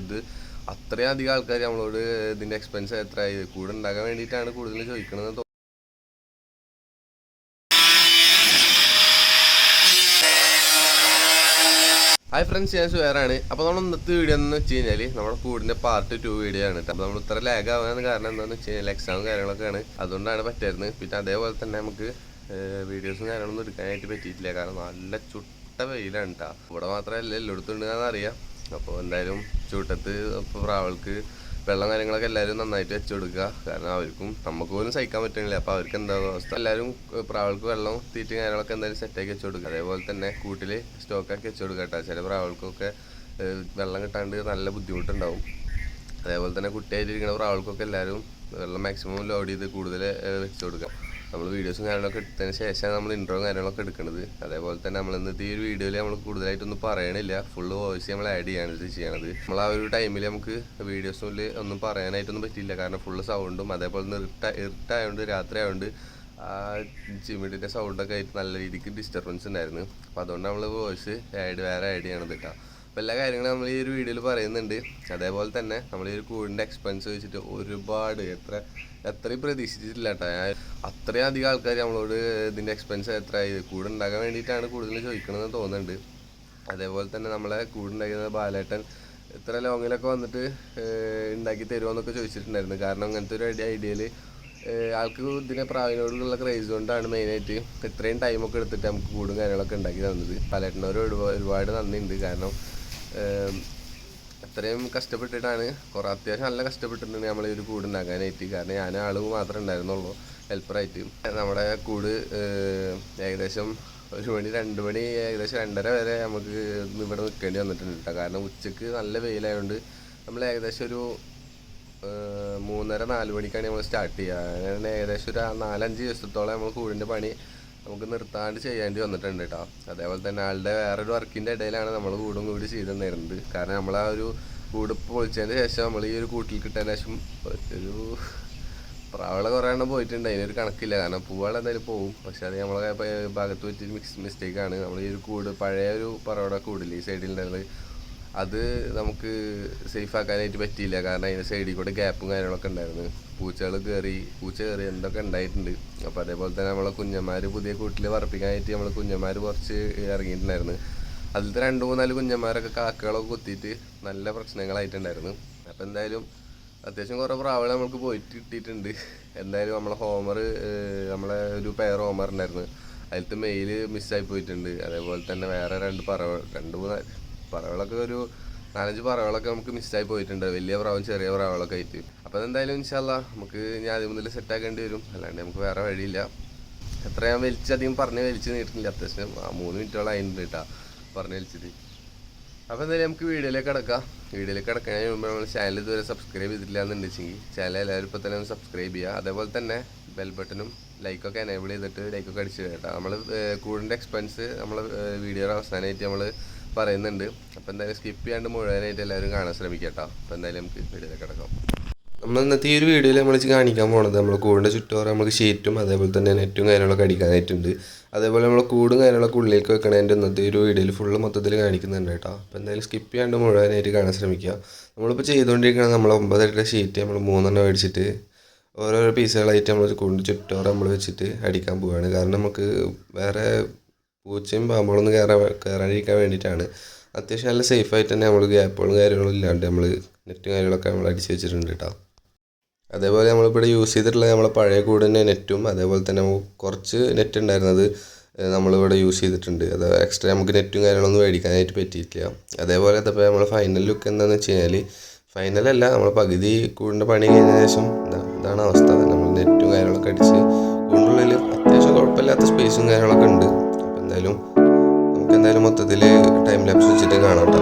ഇത് അത്രയും അധികം ആൾക്കാർ നമ്മളോട് ഇതിന്റെ എക്സ്പെൻസ് എത്രയായി? കൂടെ ഉണ്ടാകാൻ വേണ്ടിയിട്ടാണ് കൂടുതൽ ചോദിക്കുന്നത് ഹായ് ഫ്രണ്ട്സ് ഞാൻ സുവേറാണ് അപ്പോൾ നമ്മൾ ഇന്നത്തെ വീഡിയോ എന്ന് വെച്ച് കഴിഞ്ഞാൽ നമ്മുടെ കൂടിന്റെ പാർട്ട് ടു വീഡിയോ ആണ് അപ്പോൾ നമ്മൾ ഇത്ര ലാഗ് ആവാൻ കാരണം എന്താണെന്ന് വെച്ച് കഴിഞ്ഞാൽ എക്സാമും കാര്യങ്ങളൊക്കെയാണ്. അതുകൊണ്ടാണ് പറ്റായിരുന്നത്. പിന്നെ അതേപോലെ തന്നെ നമുക്ക് വീഡിയോസും കാര്യങ്ങളൊന്നും എടുക്കാനായിട്ട് പറ്റിയിട്ടില്ല. കാരണം നല്ല ചുട്ട വെയിലാണ് കേട്ടോ ഇവിടെ മാത്രമല്ല എല്ലായിടത്തും ഉണ്ടെന്ന് അറിയാം. അപ്പോൾ എന്തായാലും ചൂട്ടത്ത് പ്രാവൾക്ക് വെള്ളം കാര്യങ്ങളൊക്കെ എല്ലാവരും നന്നായിട്ട് വെച്ചു കൊടുക്കുക. കാരണം അവർക്കും നമുക്ക് പോലും സഹിക്കാൻ പറ്റുന്നില്ല അപ്പോൾ അവർക്ക് എന്താ അവസ്ഥ? എല്ലാവരും പ്രാവൾക്ക് വെള്ളം തീറ്റും കാര്യങ്ങളൊക്കെ എന്തായാലും സെറ്റാക്കി വെച്ചു കൊടുക്കുക. അതേപോലെ തന്നെ കൂട്ടിൽ സ്റ്റോക്കാക്കി വെച്ചു കൊടുക്കുക കേട്ടോ. ചില പ്രാവൾക്കൊക്കെ വെള്ളം കിട്ടാണ്ട് നല്ല ബുദ്ധിമുട്ടുണ്ടാവും. അതേപോലെ തന്നെ കുട്ടിയായിട്ടിരിക്കുന്ന പ്രാവൾക്കൊക്കെ എല്ലാവരും വെള്ളം മാക്സിമം ലോഡ് ചെയ്ത് കൂടുതൽ വെച്ചു കൊടുക്കുക. നമ്മൾ വീഡിയോസും കാര്യങ്ങളൊക്കെ എടുത്തതിന് ശേഷമാണ് നമ്മൾ ഇൻട്രോ കാര്യങ്ങളൊക്കെ എടുക്കുന്നത് അതേപോലെ തന്നെ നമ്മൾ ഇന്നത്തെ ഈ ഒരു വീഡിയോയിൽ നമ്മൾ കൂടുതലായിട്ടൊന്നും പറയണില്ല. ഫുള്ള് വോയിസ് നമ്മൾ ആഡ് ചെയ്യാനായിട്ട് ചെയ്യണത്. നമ്മൾ ആ ഒരു ടൈമിൽ നമുക്ക് വീഡിയോസിൽ ഒന്നും പറയാനായിട്ടൊന്നും പറ്റില്ല കാരണം ഫുള്ള് സൗണ്ടും അതേപോലെ തന്നെ ഇരുട്ട ഇരുട്ടായതുകൊണ്ട് രാത്രി ആയതുകൊണ്ട് ആ ചിമിടിന്റെ സൗണ്ടൊക്കെ ആയിട്ട് നല്ല രീതിക്ക് ഡിസ്റ്റർബൻസ് ഉണ്ടായിരുന്നു. അപ്പോൾ അതുകൊണ്ട് നമ്മൾ വോയിസ് ആഡ് വേറെ ആഡ് ചെയ്യണത് കേട്ടോ അപ്പോൾ എല്ലാ കാര്യങ്ങളും നമ്മൾ ഈ ഒരു വീഡിയോയിൽ പറയുന്നുണ്ട്. അതേപോലെ തന്നെ നമ്മൾ ഈ ഒരു കൂടിന്റെ എക്സ്പെൻസ് വെച്ചിട്ട് ഒരുപാട് എത്ര എത്രയും പ്രതീക്ഷിച്ചിട്ടില്ല കേട്ടോ ഞാൻ അത്രയും അധികം ആൾക്കാർ നമ്മളോട് ഇതിന്റെ എക്സ്പെൻസ് എത്രയായി കൂടെ ഉണ്ടാകാൻ വേണ്ടിയിട്ടാണ് കൂടുതൽ ചോദിക്കണമെന്ന് തോന്നുന്നുണ്ട്. അതേപോലെ തന്നെ നമ്മളെ കൂടെ ബാലേട്ടൻ ഇത്ര ലോങ്ങിലൊക്കെ വന്നിട്ട് ഉണ്ടാക്കി തരുമോന്നൊക്കെ ചോദിച്ചിട്ടുണ്ടായിരുന്നു. കാരണം അങ്ങനത്തെ ഒരു ഐഡിയ ഐഡിയയിൽ ആൾക്ക് ഇതിനെ പ്രാവിനോടുള്ള ക്രേസ് കൊണ്ടാണ് മെയിനായിട്ട് ഇത്രയും ടൈമൊക്കെ എടുത്തിട്ട് നമുക്ക് കൂടും കാര്യങ്ങളൊക്കെ ഉണ്ടാക്കി തന്നത്. പലട്ടിനോട് ഒരുപാട് നന്ദിയുണ്ട്. കാരണം അത്രയും കഷ്ടപ്പെട്ടിട്ടാണ്. കുറേ അത്യാവശ്യം നല്ല കഷ്ടപ്പെട്ടിട്ടുണ്ട് നമ്മൾ ഈ ഒരു കൂട് ഉണ്ടാക്കാനായിട്ട്. കാരണം ഞാൻ ആൾ മാത്രമേ ഉണ്ടായിരുന്നുള്ളൂ. ഹെൽപ്പറായിട്ട് നമ്മുടെ കൂട് ഏകദേശം ഒരു മണി രണ്ട് മണി ഏകദേശം രണ്ടര വരെ നമുക്ക് ഇവിടെ നിൽക്കേണ്ടി വന്നിട്ടുണ്ട് കേട്ടോ കാരണം ഉച്ചയ്ക്ക് നല്ല വെയിലായതുകൊണ്ട് നമ്മൾ ഏകദേശം ഒരു മൂന്നര നാല് മണിക്കാണ് നമ്മൾ സ്റ്റാർട്ട് ചെയ്യുക. അങ്ങനെ ഏകദേശം ഒരു നാലഞ്ച് ദിവസത്തോളം നമ്മൾ കൂടിന്റെ പണി നമുക്ക് നിർത്താണ്ട് ചെയ്യേണ്ടി വന്നിട്ടുണ്ട് കേട്ടോ അതേപോലെ തന്നെ ആളുടെ വേറൊരു വർക്കിന്റെ ഇടയിലാണ് നമ്മൾ കൂടും കൂടി ചെയ്തിട്ടുണ്ടായിരുന്നത് കാരണം നമ്മൾ ആ ഒരു കൂട് പൊളിച്ചതിന് ശേഷം നമ്മൾ ഈ ഒരു കൂട്ടിൽ കിട്ടിയതിന് ശേഷം ഒരു പ്രാവള കുറേ എണ്ണം പോയിട്ടുണ്ട്. അതിനൊരു കണക്കില്ല. കാരണം പൂവാൾ എന്തായാലും പോവും. പക്ഷെ അത് നമ്മളെ ഭാഗത്ത് പറ്റിയൊരു മിക്സ് മിസ്റ്റേക്കാണ് നമ്മൾ ഈ ഒരു കൂട് പഴയ ഒരു പറവട കൂടില്ല ഈ സൈഡിൽ അത് നമുക്ക് സേഫ് ആക്കാനായിട്ട് പറ്റിയില്ല. കാരണം അതിന്റെ സൈഡിൽ കൂടെ ഗ്യാപ്പും കാര്യങ്ങളൊക്കെ ഉണ്ടായിരുന്നു പൂച്ചകൾ കയറി പൂച്ച കയറി എന്തൊക്കെ ഉണ്ടായിട്ടുണ്ട് അപ്പോൾ അതേപോലെ തന്നെ നമ്മളെ കുഞ്ഞന്മാർ പുതിയ കൂട്ടിൽ വറപ്പിക്കാനായിട്ട് നമ്മൾ കുഞ്ഞന്മാർ കുറച്ച് ഇറങ്ങിയിട്ടുണ്ടായിരുന്നു. അതിലത്തെ രണ്ട് മൂന്നാൽ കുഞ്ഞന്മാരൊക്കെ കാക്കകളൊക്കെ കുത്തിയിട്ട് നല്ല പ്രശ്നങ്ങളായിട്ടുണ്ടായിരുന്നു. അപ്പോൾ എന്തായാലും അത്യാവശ്യം കുറേ പ്രാവൾ നമുക്ക് പോയിട്ട് കിട്ടിയിട്ടുണ്ട്. എന്തായാലും നമ്മളെ ഹോമർ നമ്മളെ ഒരു പെയർ ഹോമർ ഉണ്ടായിരുന്നു. അതിലത്തെ മെയിൽ മിസ്സായി പോയിട്ടുണ്ട്. അതേപോലെ തന്നെ വേറെ രണ്ട് പറവ രണ്ട് മൂന്ന് പറവകളൊക്കെ ഒരു നാലഞ്ച് പറവകളൊക്കെ നമുക്ക് മിസ്സായി പോയിട്ടുണ്ട്. വലിയ പ്രാവും ചെറിയ പ്രാവകളൊക്കെ ആയിട്ട്. അപ്പോൾ അതെന്തായാലും ഇൻഷാല്ല നമുക്ക് ഇനി ആദ്യം മുതൽ സെറ്റാക്കേണ്ടി വരും. അല്ലാണ്ട് നമുക്ക് വേറെ വഴിയില്ല. എത്ര ഞാൻ വലിച്ചധികം പറഞ്ഞ് വലിച്ച് നീട്ടില്ല അത്യാവശ്യം മൂന്ന് മിനിറ്റോളം ആയിട്ടുണ്ട് കേട്ടോ പറഞ്ഞ് വലിച്ചിട്ട് അപ്പോൾ എന്തായാലും നമുക്ക് വീഡിയോയിലേക്ക് കിടക്കാം. വീഡിയോയിലേക്ക് കിടക്കുന്നതിന് മുമ്പ് നമ്മൾ ചാനൽ ഇതുവരെ സബ്സ്ക്രൈബ് ചെയ്തിട്ടില്ല എന്നുണ്ടെങ്കിൽ ചാനൽ എല്ലാവരും ഇപ്പോൾ തന്നെ ഒന്ന് സബ്സ്ക്രൈബ് ചെയ്യുക. അതേപോലെ തന്നെ ബെൽ ബട്ടനും ലൈക്കൊക്കെ എനേബിൾ ചെയ്തിട്ട് ലൈക്കൊക്കെ അടിച്ച് കേട്ടോ. നമ്മൾ കൂടിന്റെ എക്സ്പെൻസ് നമ്മൾ വീഡിയോയുടെ അവസാനമായിട്ട് നമ്മൾ പറയുന്നുണ്ട്. അപ്പോൾ എന്തായാലും സ്കിപ്പ് ചെയ്യാണ്ട് മുഴുവനായിട്ട് എല്ലാവരും കാണാൻ ശ്രമിക്കട്ടോ കേട്ടോ. അപ്പോൾ എന്തായാലും നമുക്ക് വീഡിയോയിലേക്ക് കിടക്കാം. നമ്മൾ ഇന്നത്തെ ഈ ഒരു വീഡിയോയിൽ നമ്മൾ വെച്ച് കാണിക്കാൻ പോണത് നമ്മൾ കൂടിന്റെ ചുറ്റോറ നമുക്ക് ഷീറ്റും അതേപോലെ തന്നെ നെറ്റും കാര്യങ്ങളൊക്കെ അടിക്കാനായിട്ടുണ്ട്. അതേപോലെ നമ്മൾ കൂടും കാര്യങ്ങളൊക്കെ ഉള്ളിലേക്ക് വെക്കണതിന്റെ ഇന്നത്തെ ഒരു വീഡിയോയിൽ ഫുള്ള് മൊത്തത്തിൽ കാണിക്കുന്നുണ്ട് കേട്ടോ. അപ്പോൾ എന്തായാലും സ്കിപ്പ് ചെയ്യാണ്ട് മുഴുവനായിട്ട് കാണാൻ ശ്രമിക്കുക നമ്മളിപ്പോൾ ചെയ്തുകൊണ്ടിരിക്കുന്നത് നമ്മൾ ഒമ്പതരയുടെ ഷീറ്റ് നമ്മൾ മൂന്നെണ്ണം മേടിച്ചിട്ട് ഓരോരോ പീസുകളായിട്ട് നമ്മൾ കൂടിന്റെ ചുറ്റോറ നമ്മൾ വെച്ചിട്ട് അടിക്കാൻ പോവുകയാണ് കാരണം നമുക്ക് വേറെ പൂച്ചയും പാമ്പുകളൊന്നും കയറാൻ കയറാതിരിക്കാൻ വേണ്ടിയിട്ടാണ്. അത്യാവശ്യം നല്ല സേഫായിട്ട് തന്നെ നമ്മൾ ഗ്യാപ്പുകളും കാര്യങ്ങളും ഇല്ലാണ്ട് നമ്മൾ നെറ്റും കാര്യങ്ങളൊക്കെ നമ്മൾ അടിച്ച് വെച്ചിട്ടുണ്ട് കേട്ടോ അതേപോലെ നമ്മളിവിടെ യൂസ് ചെയ്തിട്ടുള്ള നമ്മളെ പഴയ കൂടിന്റെ നെറ്റും അതേപോലെ തന്നെ കുറച്ച് നെറ്റ് ഉണ്ടായിരുന്നത് നമ്മളിവിടെ യൂസ് ചെയ്തിട്ടുണ്ട്. അത് എക്സ്ട്രാ നമുക്ക് നെറ്റും കാര്യങ്ങളൊന്നും മേടിക്കാനായിട്ട് പറ്റിയിട്ടില്ല. അതേപോലെ അതപ്പോൾ നമ്മൾ ഫൈനൽ ലുക്ക് എന്താണെന്ന് വെച്ച് കഴിഞ്ഞാൽ ഫൈനലല്ല നമ്മൾ പകുതി കൂടിന്റെ പണി കഴിഞ്ഞ ശേഷം ഇതാ- ഇതാണ് അവസ്ഥ. നമ്മൾ നെറ്റും കാര്യങ്ങളൊക്കെ അടിച്ച് കൂടുതലുള്ളിൽ അത്യാവശ്യം കുഴപ്പമില്ലാത്ത സ്പേസും കാര്യങ്ങളൊക്കെ ഉണ്ട്. എന്തായാലും. നമുക്ക് എന്തായാലും മൊത്തത്തിൽ ടൈം ലാപ്സ് വെച്ചിട്ട് കാണാം കേട്ടോ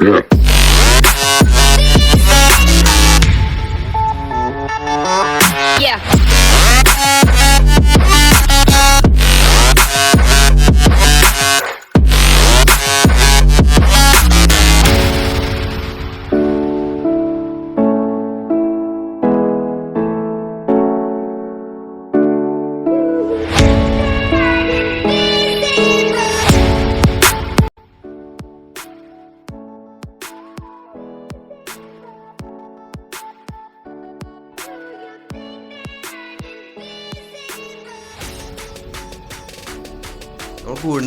Yeah.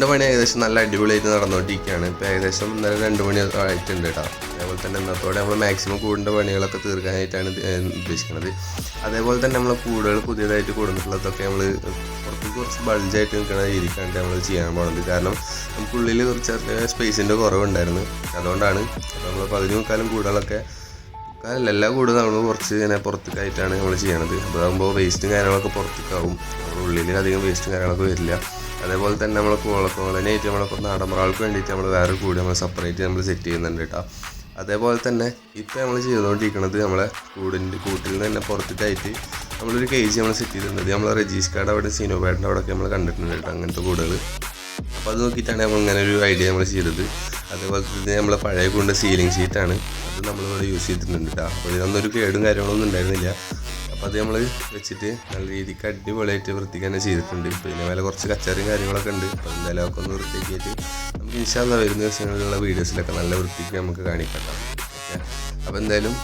കൂടിന്റെ പണി ഏകദേശം നല്ല അടിപൊളിയായിട്ട് നടന്നുകൊണ്ടിരിക്കുകയാണ് ഇപ്പോൾ ഏകദേശം ഇന്നലെ രണ്ട് മണി ആയിട്ടുണ്ട് കേട്ടോ. അതേപോലെ തന്നെ ഇന്നത്തോടെ നമ്മൾ മാക്സിമം കൂടിന്റെ പണികളൊക്കെ തീർക്കാനായിട്ടാണ് ഉദ്ദേശിക്കുന്നത് അതേപോലെ തന്നെ നമ്മൾ കൂടുകൾ പുതിയതായിട്ട് കൊടുത്തിട്ടുള്ളതൊക്കെ നമ്മൾ കുറച്ച് കുറച്ച് ബൾജായിട്ട് നിൽക്കുന്ന രീതിക്കാണ് നമ്മൾ ചെയ്യാൻ പോകുന്നത് കാരണം നമുക്കുള്ളിൽ കുറച്ച് സ്പേസിന്റെ കുറവുണ്ടായിരുന്നു. അതുകൊണ്ടാണ് നമ്മൾ പതിനു മുക്കാലും കൂടുകളൊക്കെ അല്ല എല്ലാ നമ്മൾ കുറച്ച് ഇങ്ങനെ പുറത്തേക്കായിട്ടാണ് നമ്മൾ ചെയ്യണത്. അതാകുമ്പോൾ വേസ്റ്റും കാര്യങ്ങളൊക്കെ പുറത്തേക്കാവും. നമ്മുടെ ഉള്ളിൽ അധികം വേസ്റ്റും കാര്യങ്ങളൊക്കെ വരില്ല. അതേപോലെ തന്നെ നമ്മൾ കോളക്കോളനായിട്ട് നമ്മൾ നാടൻ പ്രാൾക്ക് വേണ്ടിയിട്ട് നമ്മൾ വേറെ കൂടി നമ്മൾ സെപ്പറേറ്റ് നമ്മൾ സെറ്റ് ചെയ്യുന്നുണ്ട് കേട്ടോ അതേപോലെ തന്നെ ഇപ്പോൾ നമ്മൾ ചെയ്തുകൊണ്ടിരിക്കുന്നത് നമ്മളെ കൂടിന്റെ കൂട്ടിൽ നിന്ന് തന്നെ പുറത്തിട്ടായിട്ട് നമ്മളൊരു കേജ് നമ്മൾ സെറ്റ് ചെയ്തിട്ടുണ്ട്. നമ്മൾ രജീഷ് കാർഡ് അവിടെ സീനോബാഡിന്റെ അവിടെയൊക്കെ നമ്മൾ കണ്ടിട്ടുണ്ട് കേട്ടോ അങ്ങനത്തെ കൂടുകൾ അപ്പോൾ അത് നോക്കിയിട്ടാണ് നമ്മൾ ഇങ്ങനെ ഒരു ഐഡിയ നമ്മൾ ചെയ്തത്. അതേപോലെ തന്നെ നമ്മളെ പഴയ കൊണ്ട് സീലിംഗ് ഷീറ്റാണ് അത് നമ്മളിവിടെ യൂസ് ചെയ്തിട്ടുണ്ട് കേട്ടോ അപ്പോൾ ഒരു കേടും കാര്യങ്ങളൊന്നും ഉണ്ടായിരുന്നില്ല. അപ്പോൾ അത് നമ്മൾ വെച്ചിട്ട് നല്ല രീതിക്ക് അടിപൊളിയായിട്ട് വൃത്തിക്ക് തന്നെ ചെയ്തിട്ടുണ്ട്. പിന്നെ മേലെ കുറച്ച് കച്ചറിയും കാര്യങ്ങളൊക്കെ ഉണ്ട്. അപ്പോൾ എന്തായാലും ഒക്കെ ഒന്ന് വൃത്തിയാക്കിയിട്ട് നമുക്ക് ഇൻഷാല്ല വരുന്ന ദിവസങ്ങളിലുള്ള വീഡിയോസിലൊക്കെ നല്ല വൃത്തിക്ക് നമുക്ക് കാണിക്കാം. ഓക്കെ? അപ്പോൾ എന്തായാലും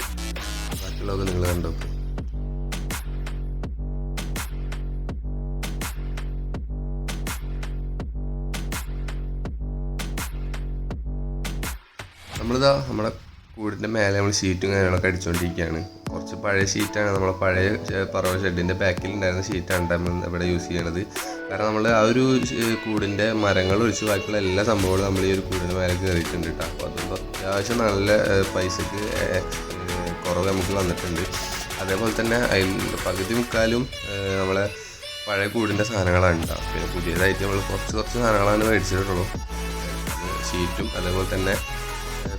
ബാക്കിയുള്ളതൊക്കെ നിങ്ങൾ കണ്ടോ? നമ്മളിതാ നമ്മുടെ കൂടിന്റെ മേലെ നമ്മൾ ഷീറ്റും കാര്യങ്ങളൊക്കെ അടിച്ചുകൊണ്ടിരിക്കുകയാണ് കുറച്ച് പഴയ ഷീറ്റാണ് നമ്മളെ പഴയ പറവ ഷെഡിന്റെ ബാക്കിൽ ഉണ്ടായിരുന്ന ഷീറ്റാണ് നമ്മൾ ഇവിടെ യൂസ് ചെയ്യണത്. കാരണം നമ്മൾ ആ ഒരു കൂടിന്റെ മരങ്ങൾ ഒഴിച്ച് ബാക്കിയുള്ള എല്ലാ സംഭവങ്ങളും നമ്മൾ ഈ ഒരു കൂടിന്റെ മേലെ കയറിയിട്ടുണ്ട് കേട്ടോ അപ്പോൾ അതുകൊണ്ട് അത്യാവശ്യം നല്ല പൈസക്ക് കുറവ് നമുക്ക് വന്നിട്ടുണ്ട്. അതേപോലെ തന്നെ അതിൽ പകുതി മുക്കാലും നമ്മളെ പഴയ കൂടിന്റെ സാധനങ്ങളാണ് ഉണ്ടാവും പിന്നെ പുതിയതായിട്ട് നമ്മൾ കുറച്ച് കുറച്ച് സാധനങ്ങളാണ് മേടിച്ചിട്ടുള്ളൂ. ഷീറ്റും അതേപോലെ തന്നെ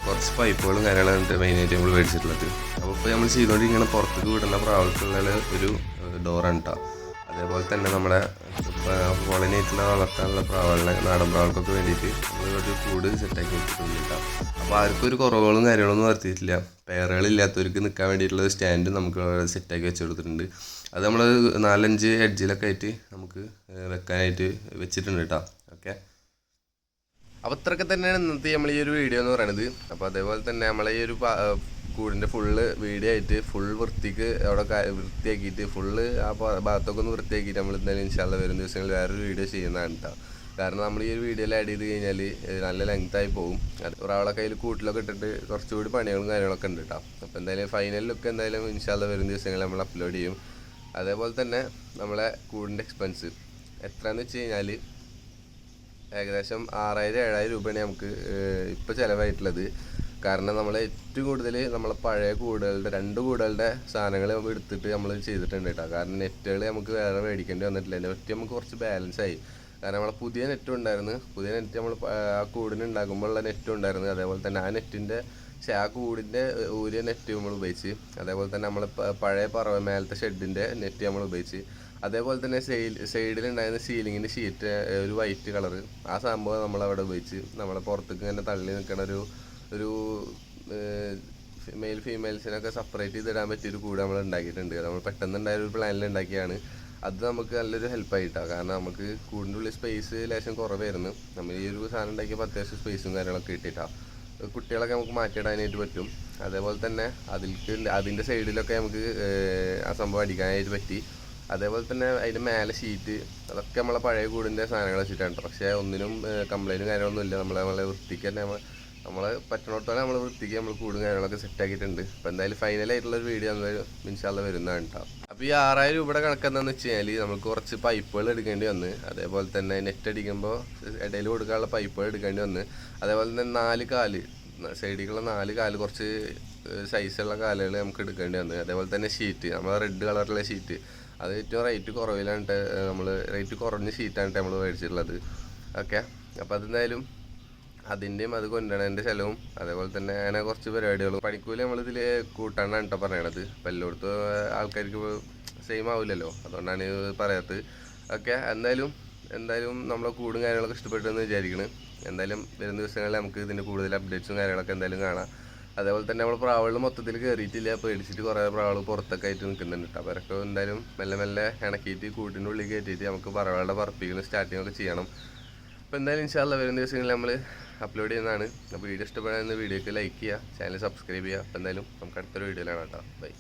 കുറച്ച് പൈപ്പുകളും കാര്യങ്ങളാണ് മെയിനായിട്ട് നമ്മൾ മേടിച്ചിട്ടുള്ളത്. അപ്പോൾ ഇപ്പോൾ നമ്മൾ ചെയ്തുകൊണ്ടിരിക്കുന്ന പുറത്തേക്ക് വിടുന്ന പ്രാവൾക്കുള്ള ഒരു ഡോറാണ് കേട്ടോ അതേപോലെ തന്നെ നമ്മുടെ കോളനിയായിട്ടുള്ള വളർത്താനുള്ള പ്രാവളിനെ നാടൻ പ്രാവൾക്കൊക്കെ വേണ്ടിയിട്ട് നമ്മൾ ഒരു കൂട് സെറ്റാക്കി വെച്ചിട്ടുണ്ട് അപ്പോൾ ആർക്കും ഒരു കുറവുകളും കാര്യങ്ങളൊന്നും വരുത്തിയിട്ടില്ല. പെയറുകളില്ലാത്തവർക്ക് നിൽക്കാൻ വേണ്ടിയിട്ടുള്ള ഒരു സ്റ്റാൻഡ് നമുക്ക് സെറ്റാക്കി വെച്ച് കൊടുത്തിട്ടുണ്ട്. അത് നമ്മൾ നാലഞ്ച് എഡ്ജിലൊക്കെ ആയിട്ട് നമുക്ക് വെക്കാനായിട്ട് വെച്ചിട്ടുണ്ട് കേട്ടോ ഓക്കെ? അപ്പോൾ ഇത്രയൊക്കെ തന്നെയാണ് ഇന്നത്തെ നമ്മൾ ഈ ഒരു വീഡിയോ എന്ന് പറയുന്നത് അപ്പോൾ അതേപോലെ തന്നെ നമ്മളെ ഈ ഒരു കൂടിന്റെ ഫുള്ള് വീഡിയോ ആയിട്ട് ഫുൾ വൃത്തിക്ക് അവിടെ വൃത്തിയാക്കിയിട്ട് ഫുള്ള് ആ ഭാഗത്തൊക്കെ ഒന്ന് വൃത്തിയാക്കിയിട്ട് നമ്മൾ എന്തായാലും ഇൻഷാല്ല വരും ദിവസങ്ങളിൽ വേറൊരു വീഡിയോ ചെയ്യുന്നതാണ് കേട്ടോ കാരണം നമ്മൾ ഈ ഒരു വീഡിയോയിൽ ആഡ് ചെയ്ത് കഴിഞ്ഞാൽ നല്ല ലെങ്ത് ആയി പോകും. അത് ഒരാളെ കയ്യിൽ കൂട്ടിലൊക്കെ ഇട്ടിട്ട് കുറച്ചുകൂടി പണികളും കാര്യങ്ങളൊക്കെ ഉണ്ട് കേട്ടോ അപ്പോൾ എന്തായാലും ഫൈനൽ ലുക്ക് എന്തായാലും ഇൻഷാല്ല വരും ദിവസങ്ങളിൽ നമ്മൾ അപ്ലോഡ് ചെയ്യും. അതേപോലെ തന്നെ നമ്മളെ കൂടിന്റെ എക്സ്പെൻസ് എത്രയെന്ന് വെച്ച് കഴിഞ്ഞാൽ ഏകദേശം ആറായിരം ഏഴായിരം രൂപയാണ് നമുക്ക് ഇപ്പോൾ ചിലവായിട്ടുള്ളത്. കാരണം നമ്മൾ ഏറ്റവും കൂടുതൽ നമ്മളെ പഴയ കൂടുകളുടെ രണ്ട് കൂടുകളുടെ സാധനങ്ങൾ എടുത്തിട്ട് നമ്മൾ ചെയ്തിട്ടുണ്ട് കേട്ടോ. കാരണം നെറ്റുകൾ നമുക്ക് വേറെ മേടിക്കേണ്ടി വന്നിട്ടില്ല. നെറ്റ് നമുക്ക് കുറച്ച് ബാലൻസ് ആയി. കാരണം നമ്മളെ പുതിയ നെറ്റും ഉണ്ടായിരുന്നു. പുതിയ നെറ്റ് നമ്മൾ ആ കൂടിന് ഉണ്ടാക്കുമ്പോഴുള്ള നെറ്റും ഉണ്ടായിരുന്നു. അതേപോലെ തന്നെ ആ നെറ്റിന്റെ പക്ഷേ ആ കൂടിന്റെ ഊരിയ നെറ്റ് നമ്മൾ ഉപയോഗിച്ച് അതേപോലെ തന്നെ നമ്മൾ പഴയ പറവ മേലത്തെ ഷെഡിന്റെ നെറ്റ് നമ്മൾ ഉപയോഗിച്ച് അതേപോലെ തന്നെ സൈഡിലുണ്ടായിരുന്ന സീലിങ്ങിന്റെ ഷീറ്റ് ഒരു വൈറ്റ് കളറ് ആ സംഭവം നമ്മളവിടെ ഉപയോഗിച്ച് നമ്മളെ പുറത്തേക്ക് ഇങ്ങനെ തള്ളി നിൽക്കണ ഒരു ഒരു മെയിൽ ഫീമെയിൽസിനൊക്കെ സെപ്പറേറ്റ് ചെയ്തിടാൻ പറ്റിയൊരു കൂടെ നമ്മൾ ഉണ്ടാക്കിയിട്ടുണ്ട്. നമ്മൾ പെട്ടെന്ന് ഉണ്ടായ ഒരു പ്ലാനിൽ ഉണ്ടാക്കിയാണ് അത് നമുക്ക് നല്ലൊരു ഹെൽപ്പായിട്ടാണ് കാരണം നമുക്ക് കൂടിന്റെ ഉള്ളിൽ സ്പേസ് ലേശം കുറവായിരുന്നു. നമ്മൾ ഈ ഒരു സാധനം ഉണ്ടാക്കിയപ്പോൾ അത്യാവശ്യം സ്പേസും കാര്യങ്ങളൊക്കെ കിട്ടിയിട്ടാണ് കുട്ടികളൊക്കെ നമുക്ക് മാറ്റിയിടാനായിട്ട് പറ്റും. അതേപോലെ തന്നെ അതിൽക്ക് അതിന്റെ സൈഡിലൊക്കെ നമുക്ക് ആ സംഭവം അടിക്കാനായിട്ട് പറ്റി. അതേപോലെ തന്നെ അതിന്റെ മേലെ ഷീറ്റ് അതൊക്കെ നമ്മളെ പഴയ കൂടിന്റെ സാധനങ്ങൾ വെച്ചിട്ടാണ് ട്ടോ. പക്ഷേ ഒന്നിനും കംപ്ലൈന്റും കാര്യങ്ങളൊന്നും ഇല്ല. നമ്മളെ നമ്മളെ വൃത്തിക്ക് തന്നെ നമ്മൾ നമ്മളെ പറ്റണോടത്തോളം നമ്മൾ വൃത്തിക്ക് നമ്മൾ കൂടും കാര്യങ്ങളൊക്കെ സെറ്റ് ആക്കിയിട്ടുണ്ട്. അപ്പോൾ എന്തായാലും ഫൈനലായിട്ടുള്ള ഒരു വീഡിയോ എന്തായാലും മിൻഷാല്ല വരുന്നതാണ് കേട്ടോ. അപ്പോൾ ഈ ആറായിരം രൂപയുടെ കണക്കെന്താണെന്ന് വെച്ച് കഴിഞ്ഞാൽ നമുക്ക് കുറച്ച് പൈപ്പുകൾ എടുക്കേണ്ടി വന്ന് അതേപോലെ തന്നെ നെറ്റ് അടിക്കുമ്പോൾ ഇടയിൽ കൊടുക്കാനുള്ള പൈപ്പുകൾ എടുക്കേണ്ടി വന്ന് അതേപോലെ തന്നെ നാല് കാൽ സൈഡിലുള്ള നാല് കാൽ കുറച്ച് സൈസുള്ള കാലുകൾ നമുക്ക് എടുക്കേണ്ടി വന്ന് അതേപോലെ തന്നെ ഷീറ്റ് നമ്മൾ റെഡ് കളറിലെ ഷീറ്റ് അത് ഏറ്റവും റേറ്റ് കുറവിലാണ് നമ്മൾ റേറ്റ് കുറഞ്ഞ ഷീറ്റാണ് നമ്മൾ മേടിച്ചിട്ടുള്ളത്. ഓക്കെ അപ്പോൾ അതെന്തായാലും അതിന്റെയും അത് കൊണ്ടുവരണതിന്റെ ചിലവും അതേപോലെ തന്നെ അങ്ങനെ കുറച്ച് പരിപാടികളും. പണിക്കൂലി നമ്മളിതിൽ കൂട്ടാണ് കേട്ടോ പറയണത്. അപ്പോൾ എല്ലായിടത്തും ആൾക്കാർക്ക് സെയിം ആവില്ലല്ലോ അതുകൊണ്ടാണ് പറയാത്തത്. ഓക്കെ എന്തായാലും എന്തായാലും നമ്മളെ കൂടും കാര്യങ്ങളൊക്കെ ഇഷ്ടപ്പെട്ടു എന്ന് വിചാരിക്കുന്നു എന്തായാലും വരുന്ന ദിവസങ്ങളിൽ നമുക്ക് ഇതിന്റെ കൂടുതൽ അപ്ഡേറ്റ്സും കാര്യങ്ങളൊക്കെ എന്തായാലും കാണാം. അതേപോലെ തന്നെ നമ്മൾ പ്രാവുകൾ മൊത്തത്തിൽ കയറിയിട്ടില്ല പേടിച്ചിട്ട് കുറേ പ്രാവുകൾ പുറത്തൊക്കെ ആയിട്ട് നിൽക്കുന്നുണ്ട് അവരൊക്കെ എന്തായാലും മെല്ലെ മെല്ലെ ഇണക്കിയിട്ട് കൂട്ടിന്റെ ഉള്ളിൽ കയറ്റിയിട്ട് നമുക്ക് പറവകളുടെ പറപ്പിക്കലും സ്റ്റാർട്ടിങ് ഒക്കെ ചെയ്യണം. അപ്പോൾ എന്തായാലും ഇൻഷാല്ല വരുന്ന ദിവസങ്ങളിൽ നമ്മൾ അപ്ലോഡ് ചെയ്യുന്നതാണ്. അപ്പോൾ വീഡിയോ ഇഷ്ടപ്പെടാൻ വീഡിയോക്ക് ലൈക്ക് ചെയ്യുക ചാനൽ സബ്സ്ക്രൈബ് ചെയ്യുക. അപ്പോൾ എന്തായാലും നമുക്ക് അടുത്തൊരു വീഡിയോയിലാണ് കേട്ടോ ബൈ